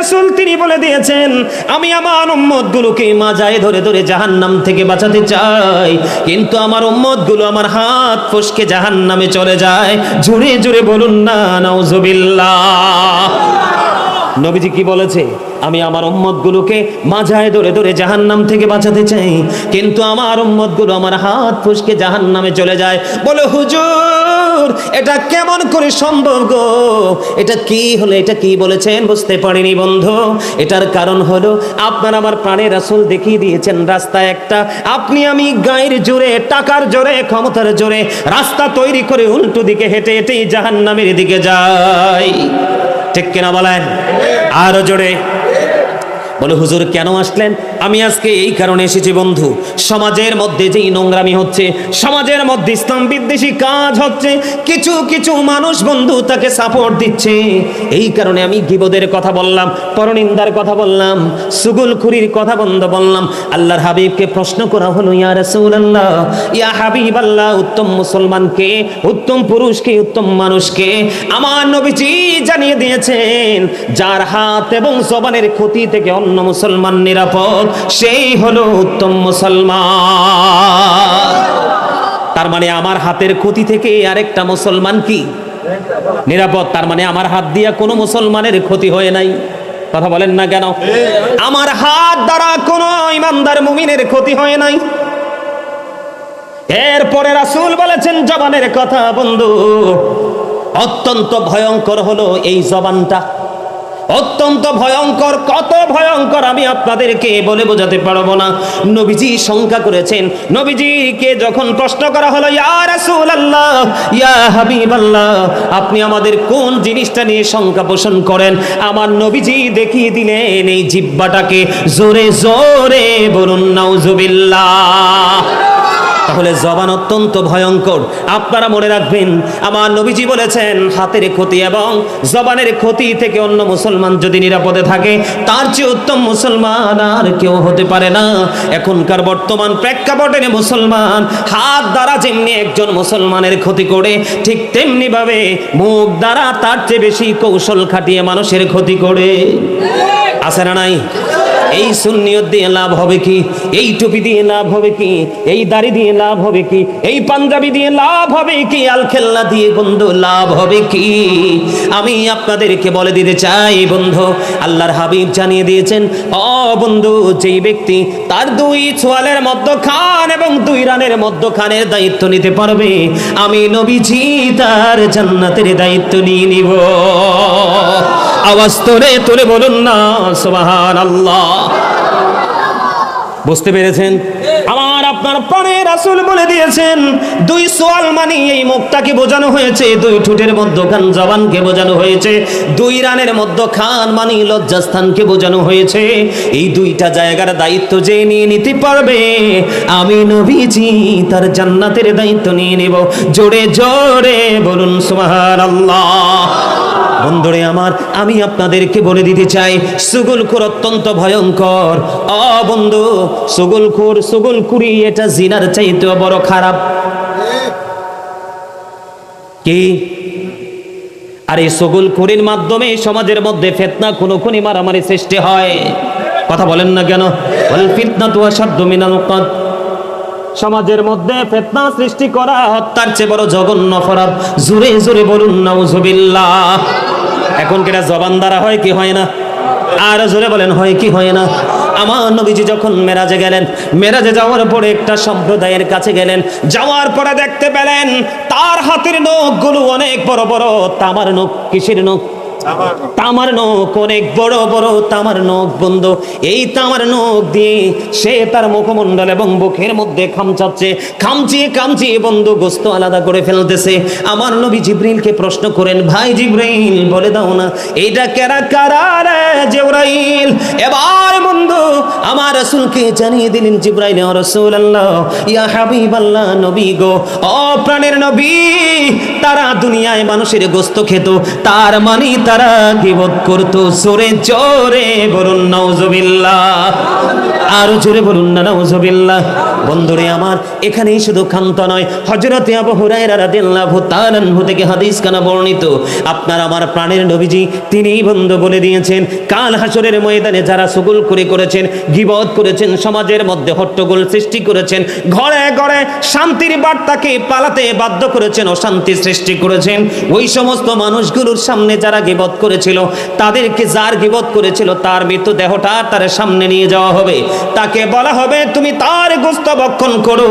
রাসূল তিনি বলে দিয়েছেন, আমি আমার উম্মতগুলোকে মাজায় ধরে ধরে জাহান্নাম থেকে বাঁচাতে চাই। কিন্তু আমার উম্মতগুলো আমার হাত ফসকে জাহান্নামে চলে যায়। জুড়ে জুড়ে বলুন না, নাউজুবিল্লাহ। নবীজি কি বলেছে? আমি আমার উম্মতগুলোকে মাঝায় ধরে ধরে জাহান্নাম থেকে বাঁচাতে চাই। কিন্তু আমার উম্মতগুলো আমার হাত ফুসকে জাহান্নামে চলে যায়। বলে, হুজুর এটা কেমন করে সম্ভব গো? এটা কি হলো, এটা কি বলেছেন? বুঝতে পারিনি বন্ধু। এটার কারণ হলো, আপনার আমার প্রাণের রাসূল দেখিয়ে দিয়েছেন রাস্তা একটা, আপনি আমি গায়ের জোরে, টাকার জোরে, ক্ষমতার জোরে, রাস্তা তৈরি করে উল্টো দিকে হেঁটে হেঁটেই জাহান্নামের দিকে যাই। ঠিক কিনা বলেন? আরও জোরে। বলে, হুজুর, কেন আসলেন? আমি আজকে এই কারণে এসেছি বন্ধু, সমাজের মধ্যে যেই নোংরামি হচ্ছে, সমাজের মধ্যে ইসলাম বিদ্বেষী কাজ হচ্ছে, কিছু কিছু মানুষ বন্ধু তাকে সাপোর্ট দিচ্ছে। এই কারণে আমি গিবদের কথা বললাম, পরনিন্দার কথা বললাম সুগুল খুরির কথা বন্ধ বললাম। আল্লাহর হাবিবকে প্রশ্ন করা হলো, ইয়া রাসূলুল্লাহ, ইয়া হাবিব আল্লাহ উত্তম মুসলমানকে, উত্তম পুরুষকে, উত্তম মানুষকে আমার নবীজি জানিয়ে দিয়েছেন, যার হাত এবং জবানের ক্ষতি থেকে অন্য মুসলমান নিরাপদ। সেই হলো উত্তম মুসলমান। তার মানে আমার হাতের ক্ষতি থেকে আরেকটা মুসলমান কি? নিরাপদ। তার মানে আমার হাত দিয়া কোনো মুসলমানের ক্ষতি হয়ে নাই। কথা বলেন না কেন? আমার হাত দ্বারা কোনো ইমানদার মুমিনের ক্ষতি হয় নাই। এরপরে রাসূল বলেছেন, জবানের কথা বন্ধু, অত্যন্ত ভয়ঙ্কর হলো এই জবানটা। অত্যন্ত ভয়ঙ্কর, কত ভয়ঙ্কর আমি আপনাদেরকে বলে বোঝাতে পারব না। নবীজি শঙ্কা করেছেন, নবীজিকে যখন প্রশ্ন করা হলো, ইয়া রাসূলুল্লাহ, ইয়া হাবিবাল্লাহ, আপনি আমাদের কোন জিনিসটা নিয়ে শঙ্কা পোষণ করেন? আমার নবীজি দেখিয়ে দিলেন, এই জিব্বাটাকে জোরে জোরে বলুন, নাউজুবিল্লাহ। তাহলে জবান অত্যন্ত ভয়ঙ্কর। আপনারা মনে রাখবেন, আমার নবীজি বলেছেন, হাতের ক্ষতি এবং জবানের ক্ষতি থেকে অন্য মুসলমান যদি নিরাপদে থাকে, তার চেয়ে উত্তম মুসলমান আর কেউ হতে পারে না। এখনকার বর্তমান প্রেক্ষাপটে মুসলমান, হাত দ্বারা যেমনি একজন মুসলমানের ক্ষতি করে, ঠিক তেমনি ভাবে মুখ দ্বারা তার চেয়ে বেশি কৌশল খাটিয়ে মানুষের ক্ষতি করে। আছে না নাই? এই সুন্নিয়ত দিয়ে লাভ হবে কি? এই টুপি দিয়ে লাভ হবে কি? এই দাড়ি দিয়ে লাভ হবে কি? এই পাঞ্জাবি দিয়ে লাভ হবে কি? আল খেলনা দিয়ে বন্ধু, লাভ হবে কি? আমি আপনাদেরকে বলে দিতে চাই বন্ধু, আল্লাহর হাবিব জানিয়ে দিয়েছেন, অ বন্ধু, যেই ব্যক্তি তার দুই ছোয়ালের মধ্যখান এবং দুই রানের মধ্যখানের দায়িত্ব নিতে পারবে, আমি নবীজি তার জান্নাতের দায়িত্ব নিয়ে নিব। আওয়াজ তোরে তোরে বলুন না সুবাহান আল্লাহ বুঝতে পেরেছেন? আমার আপনার প্রাণের রাসূল বলে দিয়েছেন, দুই সোয়াল মানি এই বোঝানো হয়েছে, দুই মধ্যখান জবানকে বোঝানো হয়েছে, দুই রানের মধ্যখান মানি লজ্জাস্থানকে বোঝানো হয়েছে। এই দুইটা জায়গার দায়িত্ব যে নিয়ে নিতে পারবে, আমি তার জান্নাতের দায়িত্ব নিয়ে নেব। জোরে জোরে বলুন, সুবহানাল্লাহ। বন্ধুরে আমার, আমি আপনাদেরকে বলে দিতে চাই সুগুলখুর অত্যন্ত ভয়ঙ্কর। অ বন্ধু সুগুলখুর সুগুলখুরি এটা জিনার চাইতে বড় খারাপ। কি? আর এই সুগুলখুরির মাধ্যমে সমাজের মধ্যে ফেতনা কোনো খুনি মারামারি সৃষ্টি হয়। কথা বলেন না কেন? ফিতনা তো আসাধ্য মিনাল সমাজের মধ্যে ফেতনা সৃষ্টি করা, হত্যার চেয়ে বড় জঘন্য অপরাধ। জোরে জোরে বলুন, নাউজুবিল্লাহ। এখন কেটা জবান দ্বারা হয় কি হয় না? আর জোরে বলেন, হয় কি হয় না? আমার নবীজি যখন মেরাজে গেলেন, মেরাজে যাওয়ার পরে একটা সম্প্রদায়ের কাছে গেলেন, যাওয়ার পরে দেখতে পেলেন, তার হাতের নখগুলো অনেক বড় বড়, তামার নখ, কিসের নখ? তামার নখ। অনেক বড় বড় তামার নখ বন্ধ। এই তামার নখ দিয়ে সে তার এবং বুকের মধ্যে খামচাচ্ছে। খামচিয়ে খামচিয়ে বন্ধু গোস্ত আলাদা করে ফেলতেছে। আমার নবী জিব্রিলকে প্রশ্ন করেন, ভাই বলে দাও না, এইটা কেরা এবার বন্ধু আমার রাসূলকে জানিয়ে দিলেন, জিব্রাইল ও রাসূলুল্লাহ, ইয়া নবী গো প্রাণের নবী তারা দুনিয়ায় মানুষের গোস্ত খেত, তার মানে তারা গিবত করতো। জোরে জোরে বলুন, নাউজুবিল্লাহ। আরও জোরে বলুন না, নাউজুবিল্লাহ। বন্ধুরে আমার, এখানেই শুধু ক্ষান্ত নয়, হযরতে আবু হুরায়রা রাদিয়াল্লাহু তাআলা থেকে হাদিস কানা বর্ণিত। আপনার আমার প্রাণের নবীজি, তিনিই বন্ধু বলে দিয়েছেন, কাল হাসরের ময়দানে যারা সুগুল করে করেছেন, গিবত করেছেন, সমাজের মধ্যে হট্টগোল সৃষ্টি করেছেন, ঘরে ঘরে শান্তির বার্তাকে পালাতে বাধ্য করেছেন অশান্তি সৃষ্টি করেছেন, ওই সমস্ত মানুষগুলোর সামনে যারা গিবত করেছিল, তাদেরকে যার গিবত করেছিল, তার মৃত্যু দেহটা তার সামনে নিয়ে যাওয়া হবে। তাকে বলা হবে, তুমি তার গোস্ত বক্ষণ করো।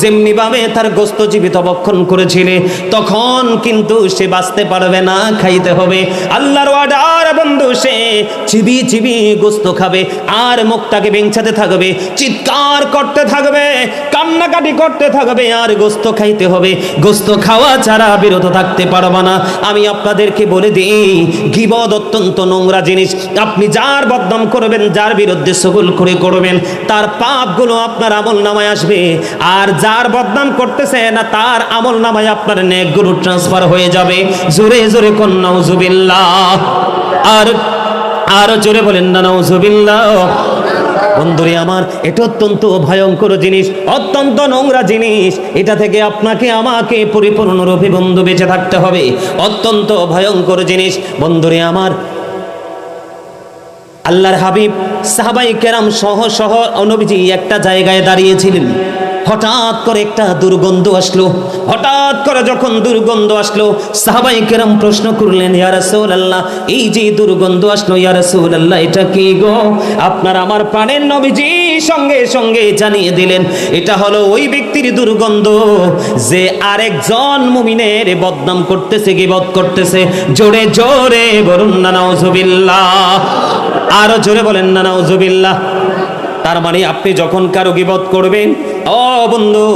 যেমনি ভাবে তার গোস্ত জীবিত বক্ষণ করেছিলে, তখন কিন্তু সে বাঁচতে পারবে না, খাইতে হবে। আল্লাহর অর্ডার বন্ধু, সে চিবি চিবি গোস্ত খাবে, আর মুখটাকে বেঞ্চাতে থাকবে, চিৎকার করতে থাকবে, কান্নাকাটি করতে থাকবে, আর গোস্ত খাইতে হবে। গোস্ত খাওয়া ছাড়া বিরত থাকতে পারবে না। আমি আপনাদেরকে বলে দিই, গিবদ অত্যন্ত নোংরা জিনিস। আপনি যার বদনাম করবেন, যার বিরুদ্ধে সগুল করে করবেন তার পাপগুলো আপনার আমল নামায় আসবে। আর যার বদনাম করতেছে না, তার আমল নামায় আপনার নেকগুলো ট্রান্সফার হয়ে যাবে। জোরে জোরে কন্যাউজুবিল্লাহ আর, আরও জোরে বলেন না, নাউজুবিল্লাহ। বন্ধুরে আমার, এটা অত্যন্ত ভয়ঙ্কর জিনিস, অত্যন্ত নোংরা জিনিস। এটা থেকে আপনাকে, আমাকে পরিপূর্ণরূপে বন্ধু বেঁচে থাকতে হবে। অত্যন্ত ভয়ঙ্কর জিনিস। বন্ধুরে আমার আল্লাহর হাবিব সাহাবাই কেরাম সহ সহ নবীজি একটা জায়গায় দাঁড়িয়েছিলেন। হঠাৎ করে একটা দুর্গন্ধ আসলো। হঠাৎ করে যখন দুর্গন্ধ আসলো, সাহাবাই কেরাম প্রশ্ন করলেন, ইয়া আল্লাহ এই যে দুর্গন্ধ আসলো, ইয়া আল্লাহ এটা কি গো? আপনার আমার প্রাণের নবীজি সঙ্গে সঙ্গে জানিয়ে দিলেন, এটা হলো ওই ব্যক্তির দুর্গন্ধ যে আরেকজন মুমিনের বদনাম করতেছে, গিবত করতেছে। জোরে জোরে বলুন না আরও জোরে বলেন না নাউজুবিল্লাহ তার মানে আপনি যখন কারও গিবত করবেন, ও বন্ধু,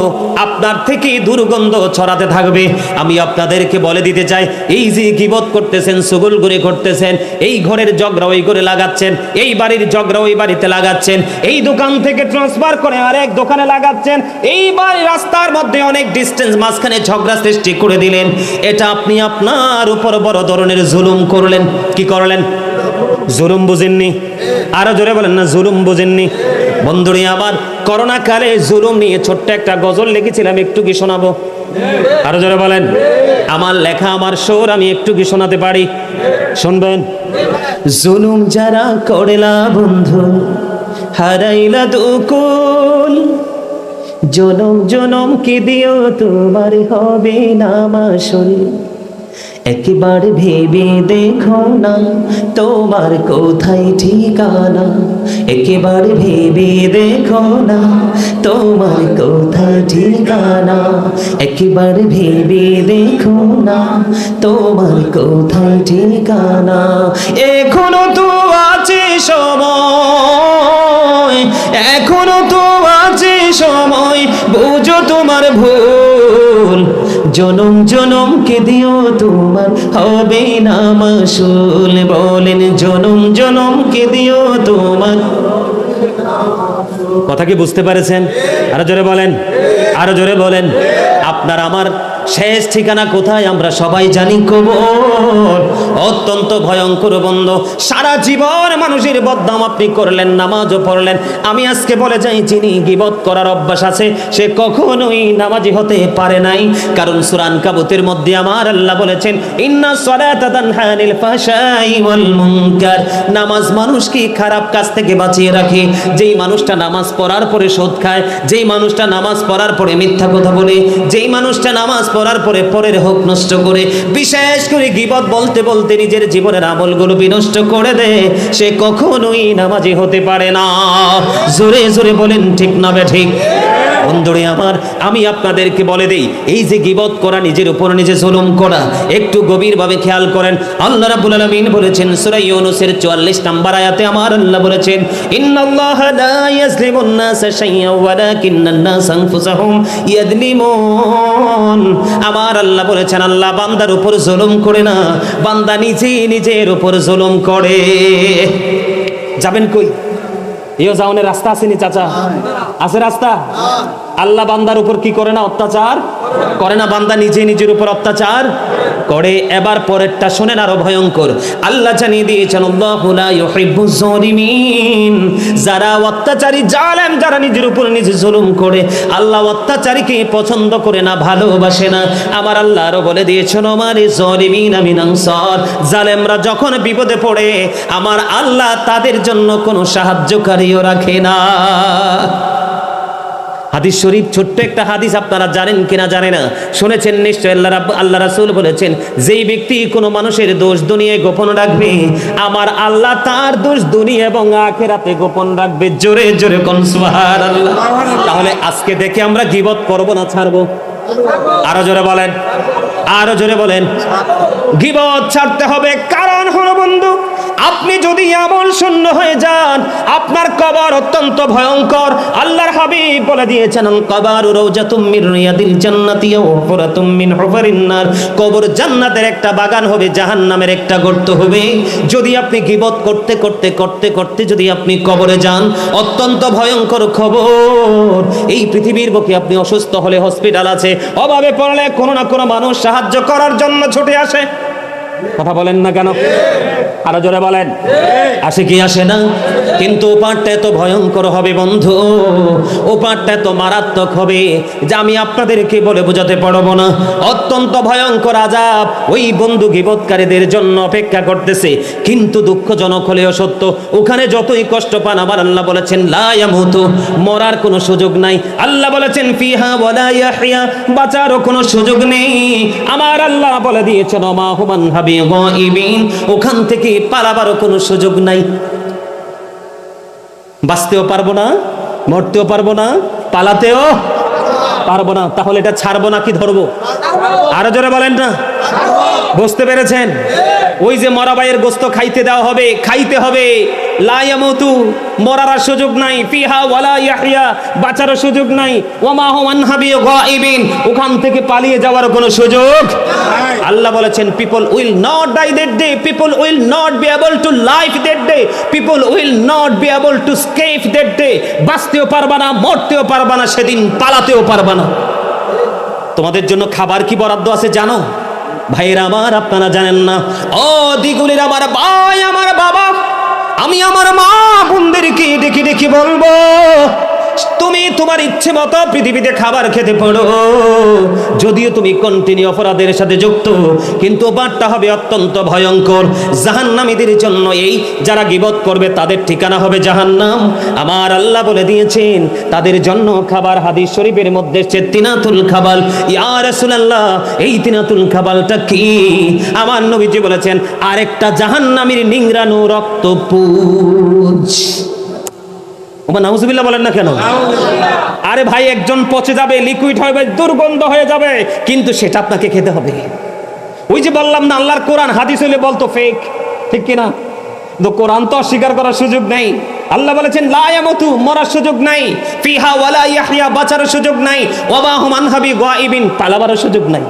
আপনার থেকে দুর্গন্ধ ছড়াতে থাকবে। আমি আপনাদেরকে বলে দিতে চাই, এই যে গিবত করতেছেন, সুগুল করে করতেছেন এই ঘরের জগরা ওই করে লাগাচ্ছেন, এই বাড়ির জগরা ওই বাড়িতে লাগাচ্ছেন, এই দোকান থেকে ট্রান্সফার করে আরেক দোকানে লাগাচ্ছেন এই বাড়ির রাস্তার মধ্যে অনেক ডিস্টেন্স মাঝখানে ঝগড়া সৃষ্টি করে দিলেন। এটা আপনি আপনার উপর বড় ধরনের জুলুম করলেন। কি করলেন? জুলুম বুঝেননি? আরও জোরে বলেন না, জুলুম বুঝেননি। বন্ধুরে আমার করোনা কালে জুলুম নিয়ে ছোট্ট একটা গজল লিখেছিলাম, একটু কি শোনাবো? আরও জোরে বলেন, আমার লেখা, আমার সুর, আমি একটু কি শোনাতে পারি? শুনবেন। জুলুম যারা করেলা বন্ধু, হারাইলা দুকুল। জনম জনম কি দিও, তোমার হবে না মাসুল। একবার ভেবে দেখো না, তোমার কোথায় ঠিকানা? একবার ভেবে দেখো না, তোমার কোথায় ঠিকানা? একবার ভেবে দেখো না, তোমার কোথায় ঠিকানা? এখনও তো আছে সময়, এখনও তো আছে সময়, বুঝো তোমার ভুল। জনম জনম কে দিও তোমার। হবে না মাসুল বলেন, জনম জনম কে দিও তোমার। কথা কি বুঝতে পারেছেন? আরও জোরে বলেন, আরও জোরে বলেন। আপনার আমার শেষ ঠিকানা কোথায় আমরা সবাই জানি কবর। অত্যন্ত ভয়ঙ্কর বন্ধ, সারা জীবন মানুষের বদনাম আপনি করলেন, নামাজও পড়লেন। আমি আজকে বলে যাই, যিনি গিবত করার অভ্যাস আছে, সে কখনোই নামাজি হতে পারে নাই। কারণ সুরান কাবুতের মধ্যে আমার আল্লাহ বলেছেন, ইন্না সালাতা তানহা আনিল ফাহশাই ওয়াল মুনকার। নামাজ মানুষকে খারাপ কাজ থেকে বাঁচিয়ে রাখে। যেই মানুষটা নামাজ পড়ার পরে সুদ খায়, যেই মানুষটা নামাজ পড়ার পরে মিথ্যা কথা বলে, যেই মানুষটা নামাজ পড়ার পরে পরের হোক নষ্ট করে, বিশেষ করে গিবত বলতে বলতে নিজের জীবনের আমলগুলো বিনষ্ট করে দেয় সে কখনোই নামাজি হতে পারে না। জোরে জোরে বলেন, ঠিক না বে ঠিক? বন্ধুরে আমার, আমি আপনাদেরকে বলে দেই, এই যে গিবত করা নিজের উপর নিজে জুলুম করা, একটু গভীরভাবে খেয়াল করেন। আল্লাহ রাব্বুল আলামিন বলেছেন, সূরা ইউনূসের 44 নম্বর আয়াতে আমার আল্লাহ বলেছেন, ইন্নাল্লাহা লা ইয়াজলিমুন নাসা শাইয়্যান ওয়ালাকিন্নান নাস আনফুসাহুম ইয়াজলিমুন আমার আল্লাহ বলেছেন, আল্লাহ বান্দার উপর জুলুম করে না, বান্দা নিজেই নিজের উপর জুলুম করে। যাবেন কই? ইও যাওনের রাস্তা আসেনি চাচা? আছে রাস্তা? আল্লাহ বান্দার উপর কি করে না অত্যাচার? করে না বান্দা নিজে নিজের উপর অত্যাচার? করে, এবার পরেরটা শোনেন আরও ভয়ঙ্কর। আল্লাহ জানিয়ে দিয়েছেন যারা অত্যাচারী, জালেম, যারা নিজের উপর নিজে জুলুম করে, আল্লাহ অত্যাচারীকে পছন্দ করে না, ভালোবাসে না। আমার আল্লাহ আরও বলে দিয়েছেন আমার আমিন আনসার। জালেমরা যখন বিপদে পড়ে, আমার আল্লাহ তাদের জন্য কোনো সাহায্যকারীও রাখে না। হাদিস শরীফ, ছোট্ট একটা হাদিস আপনারা জানেন কিনা জানে না? শুনেছেন নিশ্চয়, আল্লাহ রাব্ব- আল্লাহ রাসূল বলেছেন, যেই ব্যক্তি কোনো মানুষের দোষ দুনিয়ায় গোপন রাখবে, আমার আল্লাহ তার দোষ দুনিয়া এবং আখেরাতে গোপন রাখবে। জোরে জোরে কোন সুবহানাল্লাহ। তাহলে আজকে দেখে আমরা গিবত করব না ছাড়বো? আরও জোরে বলেন, আরও জোরে বলেন। গিবত ছাড়তে হবে, কারণ হলো বন্ধু আপনি যদি আমল শূন্য হয়ে যান, আপনার কবর অত্যন্ত ভয়ঙ্কর। আল্লাহর হাবিব বলে দিয়েছেন কবর রওজাতুম মির রিয়াদিল জান্নাতি হুফরাতুম মিন হুফারিন নার। কবর জান্নাতের একটা বাগান হবে, জাহান্নামের একটা গর্ত হবে। যদি আপনি গিবত করতে করতে করতে করতে যদি আপনি কবরে যান, অত্যন্ত ভয়ঙ্কর খবর। এই পৃথিবীর বুকে আপনি অসুস্থ হলে হসপিটাল আছে। অভাবে পড়লে কোনো না কোনো মানুষ সাহায্য করার জন্য ছুটে আসে। কথা বলেন না কেন? আরও জোরে বলেন। আসে কি আসে না? কিন্তু ওপারটা এত ভয়ঙ্কর হবে বন্ধু। ওপারটা এত মারাত্মক হবে যে আমি আপনাদেরকে বলে বোঝাতে পারব না। অত্যন্ত ভয়ঙ্কর আজাব ওই বন্ধু গিবৎকারীদের জন্য অপেক্ষা করতেছে। কিন্তু দুঃখজনক হলেও সত্য, ওখানে যতই কষ্ট পান, আবার আল্লাহ বলেছেন লায়ামুতু মরার কোনো সুযোগ নাই। আল্লাহ বলেছেন, ফিহা ওয়ালা ইয়াহইয়া বাঁচারও কোনো সুযোগ নেই। আমার আল্লাহ বলে দিয়েছেন অমা হুমান হাবি ওখান থেকে পালাবারও কোনো সুযোগ নাই। বাঁচতেও পারব না, মরতেও পারব না, পালাতেও পারব না। তাহলে এটা ছাড়বো না কি ধরবো? আরও জোরে বলেন না। বুঝতে পেরেছেন? ওই যে মরাবাইয়ের গোস্ত খাইতে দেওয়া হবে, খাইতে হবে। লায়ামতু মরার সুযোগ নাই। ফিহা ওয়ালা ইয়াহইয়া, বাঁচারও সুযোগ নাই। ওমা হুমান হাবি গাইবিন, ওখান থেকে পালিয়ে যাওয়ার কোনো সুযোগ আল্লাহ বলেছেন people will not die that day people will not be able to life that day people will not be able to escape that day বাঁচতেও পারবা না, মরতেও পারবা না, সেদিন পালাতেও পারবা না। তোমাদের জন্য খাবার কি বরাদ্দ আছে জানো? ভাইয়েরা আমার, আপনারা জানেন না। ও দিগুলির আমার ভাই, আমার বাবা, আমি আমার মা, বোনদেরকে দেখি দেখি বলব তুমি তোমার ইচ্ছে মতো পৃথিবীতে খাবার খেতে পারো। যদিও তুমি কন্টিনিউ অপরাধের সাথে যুক্ত, কিন্তু বার্তা হবে অত্যন্ত ভয়ঙ্কর। জাহান্নামীদের জন্য এই যারা গিবত করবে, তাদের ঠিকানা হবে জাহান্নাম। আমার আল্লাহ বলে দিয়েছেন, তাদের জন্য খাবার হাদিস শরীফের মধ্যে এসছে তিনাতুল খাবাল। ইয়া রাসূলুল্লাহ, এই তিনাতুল খাবালটা কি? আমার নবীজি বলেছেন, আরেকটা জাহান্নামীর নিংরানো রক্ত পুজ ওমা নাউজুবিল্লাহ বলেন না কেন? আরে ভাই একজন পচে যাবে লিকুইড হবে দুর্গন্ধ হয়ে যাবে কিন্তু সেটা আপনাকে খেতে হবে। ওই যে বললাম না আল্লাহর কোরআন হাদিস হলে বলতো ফেক ঠিক কিনা? তো কোরআন তো অস্বীকার করার সুযোগ নেই। আল্লাহ বলেছেন লা ইয়ামুতু মরার সুযোগ নাই। ফিহা ওয়ালা ইয়াহইয়া বাঁচার সুযোগ নাই। ওয়া হুম আনহাবি গায়বিন পালাবার সুযোগ নাই।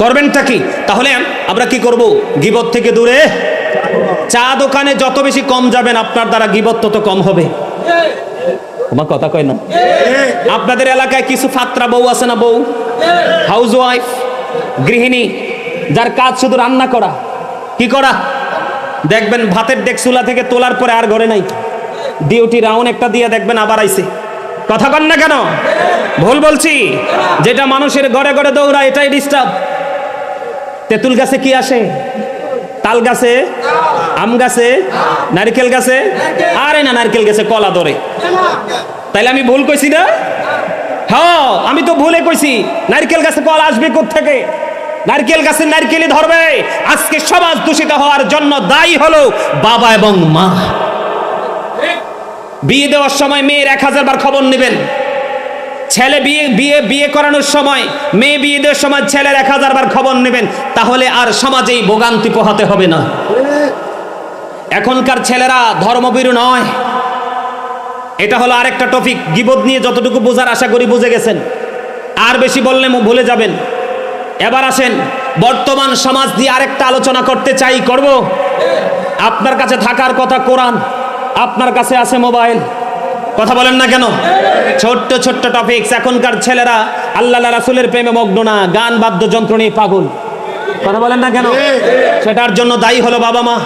করবেনটা কি? তাহলে আমরা কি করব? গিবত থেকে দূরে? চা দোকানে যত বেশি কম যাবেন আপনার দ্বারা গিবত তত কম হবে। তোমার কথা কয় না। আপনাদের এলাকায় কিছু ফাত্রা বউ আছে না বউ? হাউস ওয়াইফ গৃহিণী, যার কাজ শুধু রান্না করা। কি করা? দেখবেন ভাতের ডেক চুলা থেকে তোলার পরে আর ঘরে নাই। ডিউটি রাউন্ড একটা দিয়ে দেখবেন আবার আইছে। কথা কন না কেন? ভুল বলছি। যেটা মানুষের ঘরে ঘরে দৌড়া, এটাই ডিস্টার্ব তেঁতুল গাছে কি আসে? তাল গাছে? আম গাছে? নারকেল গাছে? আরে না, নারকেল গাছে কলা ধরে। তাইলে আমি ভুল কইছি না? হ্যাঁ আমি তো ভুলে কইছি। নারকেল গাছে কলা আসবে থেকে নারকেল গাছে নারকেলই ধরবে। আজকে সমাজ দূষিত হওয়ার জন্য দায়ী হলো বাবা এবং মা। বিয়ে দেওয়ার সময় মেয়ের এক হাজার বার খবর নেবেন। ছেলে বিয়ে বিয়ে বিয়ে করানোর সময় মেয়ে বিয়ে দেওয়ার সময় ছেলের এক হাজার বার খবর নেবেন। তাহলে আর সমাজেই ভোগান্তি পোহাতে হবে না। এখনকার ছেলেরা ধর্মবীরু নয়। এটা হলো আরেকটা টপিক। গিবদ নিয়ে যতটুকু বোঝার আশা করি বুঝে গেছেন। আর বেশি বললে ভুলে যাবেন। এবার আসেন বর্তমান সমাজ দিয়ে আরেকটা আলোচনা করতে চাই করব? আপনার কাছে থাকার কথা কোরআন আপনার কাছে আছে মোবাইল। কথা বলেন না কেন? ছোট্ট ছোট্ট টপিকস। এখনকার ছেলেরা আল্লাহ রাসুলের প্রেমে মগ্ন না গান বাদ্যযন্ত্র নিয়ে পাগল। কথা বলেন না কেন? সেটার জন্য দায়ী হলো বাবা মা।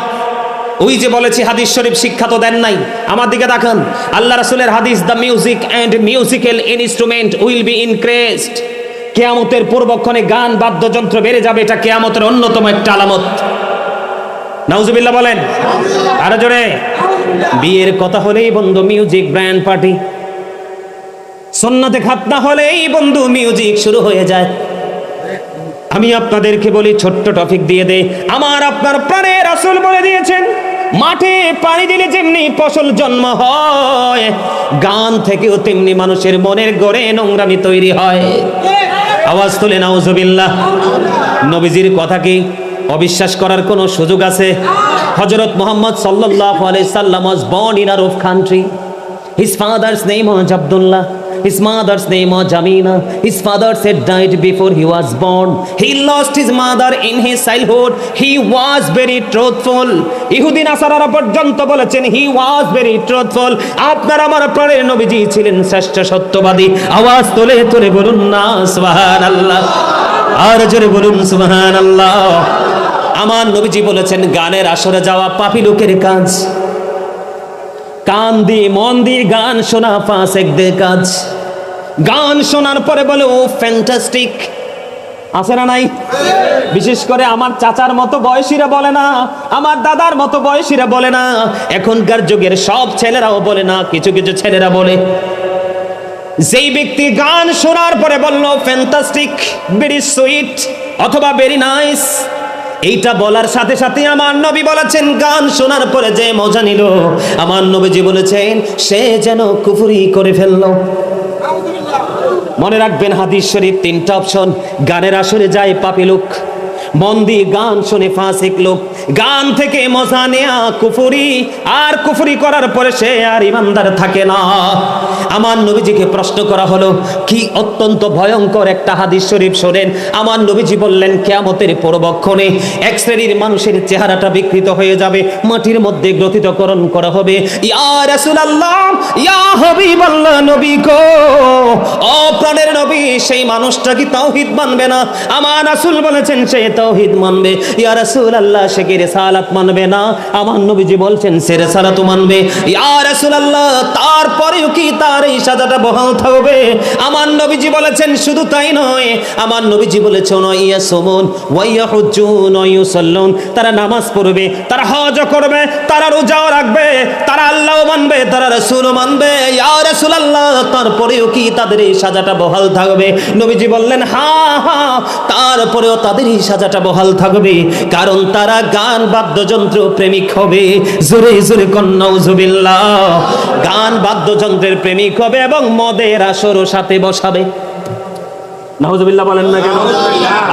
ওই যে বলেছি, হাদিস শরীফ শিক্ষা তো দেন নাই। আমার দিকে দেখান আল্লাহ রাসূলের হাদিস the music and musical instrument will be increased কেয়ামতের পূর্বক্ষণে গান, বাদ্যযন্ত্র বেড়ে যাবে, এটা কেয়ামতের অন্যতম একটা আলামত। নাউজুবিল্লাহ বলেন। আরও জোরে। বিয়ের কথা হলেই বন্ধু মিউজিক ব্র্যান্ড পার্টি সন্নাতে খাতনা হলেই বন্ধু মিউজিক শুরু হয়ে যায়। আমি আপনাদেরকে বলি, ছোট্ট টপিক দিয়ে দে। আমার আপনার প্রাণের আসল বলে দিয়েছেন। মাঠে পানি দিলে যেমনি ফসল জন্ম হয়, গান থেকেও তেমনি মানুষের মনের গড়ে নোংরামি তৈরি হয়। আওয়াজ তুলে নাউজুবিল্লাহ। নবীজির কথা কি অবিশ্বাস করার কোনো সুযোগ আছে? হজরত মোহাম্মদ সাল্লাল্লাহু আলাইহি সাল্লাম ওয়াজ born in Arab country His father's name was Abdullah. His mother's name was Jamina. His father had died before he was born. He lost his mother in his childhood. He was very truthful. ইহুদিন আসারারা পর্যন্ত বলেছেন হি was very truthful আপনার আমার প্রাণের নবীজি ছিলেন শ্রেষ্ঠ সত্যবাদী আওয়াজ তোলে তোলে বলুন না, সুবহানাল্লাহ আর জোরে বলুন, সুবহানাল্লাহ আমার নবীজি বলেছেন, গানের আসরে যাওয়া পাপী লোকের কাজ কান দিয়ে, মন দিয়ে গান শোনা পাঁচ একদের কাজ। গান শোনার পরে বলে, ও ফ্যান্টাস্টিক আছে না নাই? বিশেষ করে আমার চাচার মতো বয়সীরা বলে না, আমার দাদার মতো বয়সীরা বলে না। এখনকার যুগের সব ছেলেরাও বলে না, কিছু কিছু ছেলেরা বলে। যেই ব্যক্তি গান শোনার পরে বলল ফ্যান্টাস্টিক ভেরি সুইট অথবা ভেরি নাইস এইটা বলার সাথে সাথে আমার নবী বলেছেন, গান শোনার পরে যে মজা নিল, আমার নবীজি বলেছেন, সে যেন কুফুরি করে ফেলল। মনে রাখবেন হাদিস শরীফ তিনটা অপশন, গানের আসরে যায় পাপি লোক। মন দিয়ে গান শুনে ফাঁসিক লোক। গান থেকে মজা নেয়া কুফুরি, আর কুফুরি করার পরে সে আর ইমানদার থাকে না। আমার নবীজিকে প্রশ্ন করা হলো, কি অত্যন্ত ভয়ঙ্কর একটা হাদিস শরীফ শোনেন। আমার নবীজি বললেন, কেয়ামতের পূর্বক্ষণে এক শ্রেণির মানুষের চেহারাটা বিকৃত হয়ে যাবে, মাটির মধ্যে গ্রথিতকরণ করা হবে। ইয়া ইয়া নবী নবী, সেই মানুষটা কি তাওহীদ মানবে না? আমার রাসূল বলেছেন, সে তাওহীদ মানবে। ইয়া রাসূলুল্লাহ, সে কি রিসালাত মানবে না? আমার নবীজি বলছেন, সে রিসালাত মানবে। ইয়া রাসূলুল্লাহ, তারপরেও কি তার এই সাজাটা বহাল থাকবে। আমার নবীজি বলেছেন, শুধু তাই নয়, আমার নবীজি বলেছেন, ইয়া সুমুন ওয়াইয়া হুজ্জুন ওয়াইউসাল্লুন তারা নামাজ পড়বে, তারা হজ করবে, তারা রোজাও রাখবে, তারা আল্লাহও মানবে, তারা রাসূলও মানবে। ইয়া রাসূলুল্লাহ, তারপরেও কি তাদের এই সাজাটা বহাল থাকবে? নবীজি বললেন হ্যাঁ হ্যাঁ তারপরেও তাদের এই সাজাটা বহাল থাকবে, কারণ তারা গান, বাদ্যযন্ত্র প্রেমিক হবে। জোরে জোরে কন্নাউজুবিল্লাহ গান, বাদ্যযন্ত্রের প্রেমিক হবে। এবং মদের আসরও সাথে বসাবে। বলেন না কেন?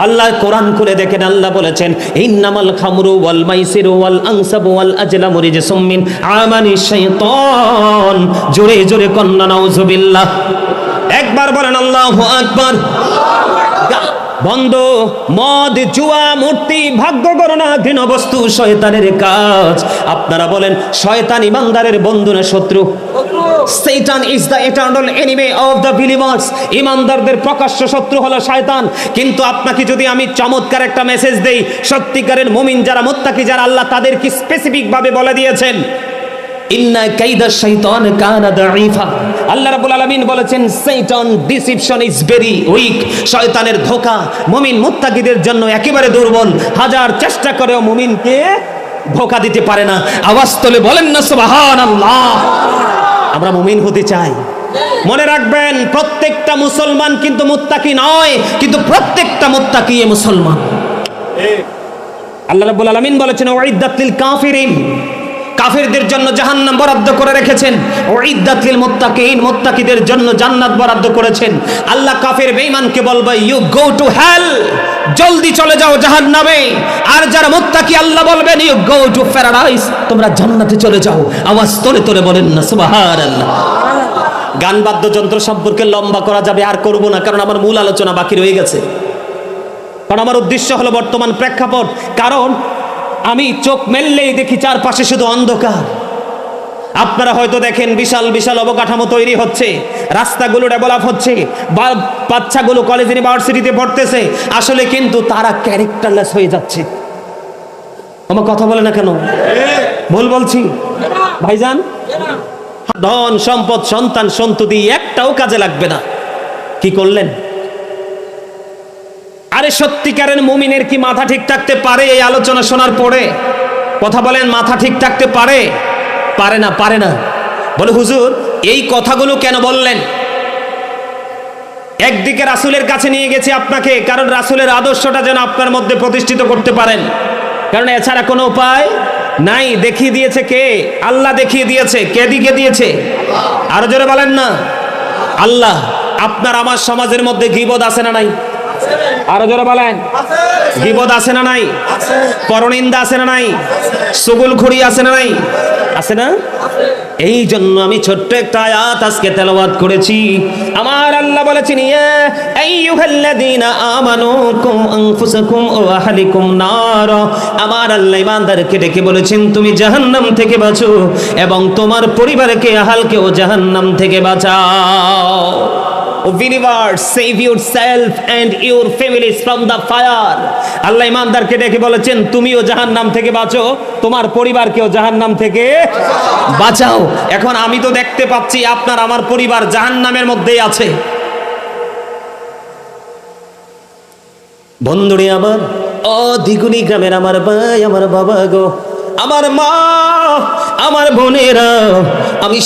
আল্লাহ কোরআন খুলে দেখেন আল্লাহ বলেছেন ইন্নামাল খামরু ওয়াল মাইসিরু ওয়াল আনসাবু ওয়াল আজলামু রিজসুম মিন আমানি শাইতান। জোরে জোরে কন্না নাউজুবিল্লাহ। একবার বলেন আল্লাহু আকবার। বন্ধ মদ জুয়া মূর্তি ভাগ্য গণনা ঘৃণ বস্তু শয়তানের কাজ। আপনারা বলেন শয়তান ইমানদারের বন্ধু না শত্রু? Satan is the eternal enemy of the believers. ইমানদারদের প্রকাশ্য শত্রু হলো শয়তান। কিন্তু আপনাকে যদি আমি চমৎকার একটা মেসেজ দেই, সত্যিকারের মুমিন যারা মুত্তাকি, যারা আল্লাহ তাদেরকে স্পেসিফিক ভাবে বলে দিয়েছেন, ইন্না কাইদা শাইতান কানা দাঈফা। আল্লাহ রাব্বুল আলামিন বলেছেন, শয়তান ডিসিপশন ইজ ভেরি উইক শয়তানের ধোঁকা মুমিন মুত্তাকিদের জন্য একেবারে দুর্বল। হাজার চেষ্টা করেও মুমিনকে ধোঁকা দিতে পারে না। আওয়াজ তোলে বলেন না, সুবহানাল্লাহ। আমরা মুমিন হতে চাই। মনে রাখবেন, প্রত্যেকটা মুসলমান কিন্তু মুত্তাকি নয়, কিন্তু প্রত্যেকটা মুত্তাকি এ মুসলমান। আল্লাহ রাব্বুল আলামিন বলেছেন ওয়াইদাতিল কাফিরিন। কাফিরদের জন্য জাহান্নাম বরাদ্দ করে রেখেছেন। ওয়াইদাতিল মুত্তাকিন, মুত্তাকিদের জন্য জান্নাত বরাদ্দ করেছেন। আল্লাহ কাফির বেঈমানকে বলবে ইউ গো টু হেল জলদি চলে যাও জাহান্নামে। আর যারা মুত্তাকি আল্লাহ বলবেন ইউ গো টু প্যারাডাইস তোমরা জান্নাতে চলে যাও। আওয়াজ তোলে তোলে বলেন না সুবহানাল্লাহ। গান বাদ্যযন্ত্র সম্পর্কে লম্বা করা যাবে আর করব না কারণ আমার মূল আলোচনা বাকি রয়ে গেছে। কারণ আমার উদ্দেশ্য হলো বর্তমান প্রেক্ষাপট। কারণ আমি চোখ মেললেই দেখি চারপাশে শুধু অন্ধকার। আপনারা হয়তো দেখেন বিশাল বিশাল অবকাঠামো তৈরি হচ্ছে। রাস্তাগুলো ডেভেলপ হচ্ছে। বাচ্চাগুলো কলেজ ইউনিভার্সিটিতে পড়তেছে। আসলে কিন্তু তারা ক্যারেক্টারলেস হয়ে যাচ্ছে। আমার কথা বলে না কেন? ভুল বলছি? ভাইজান? ধন, সম্পদ, সন্তান, সন্ততি একটাও কাজে লাগবে না। কি করলেন? আরে সত্যিকারের মুমিনের কি মাথা ঠিক থাকতে পারে এই আলোচনা শোনার পরে? কথা বলেন, মাথা ঠিক থাকতে পারে? পারে না পারে না। বলে, হুজুর, এই কথাগুলো কেন বললেন? একদিকে রাসুলের কাছে নিয়ে গেছি আপনাকে, কারণ রাসুলের আদর্শটা যেন আপনার মধ্যে প্রতিষ্ঠিত করতে পারেন। কারণ এছাড়া কোনো উপায় নাই। দেখিয়ে দিয়েছে কে? আল্লাহ দেখিয়ে দিয়েছে। কে দিকে দিয়েছে? আরও জোরে বলেন না। আল্লাহ, আপনার আমার সমাজের মধ্যে গিবদ আছে না নাই? আরও জোরে বলেন। গিবদ আছে না নাই? পরনিন্দা আছে না নাই? সুগুল খুঁড়ি আছে না নাই? আছে না? এই জন্য আমি ছোট্ট একটা আয়াত আজকে তেলাওয়াত করেছি। আমার আল্লাহ বলেছেন ইয়া আইয়ুহাল্লাযীনা আমানু কুম আনফুসাকুম ওয়া আহলিকুম নার। আমার আল্লাহ ইমানদারকে ডেকে বলেছেন তুমি জাহান্নাম থেকে বাঁচো এবং তোমার পরিবারকে আহালকেও জাহান্নাম থেকে বাঁচাও। Believers, save yourself and your families from the fire. আল্লাহ ইমানদারকে ডেকে বলেছেন তুমিও জাহান্নাম থেকে বাঁচো তোমার পরিবারকেও জাহান্নাম থেকে বাঁচাও। এখন আমি তো দেখতে পাচ্ছি আপনার আমার পরিবার জাহান্নামের মধ্যেই আছে। বন্ধুরে আমার অধিগুণী গ্রামের আমার ভাই, আমার বাবা গো, আমার মা, আমার বোনেরা, আমি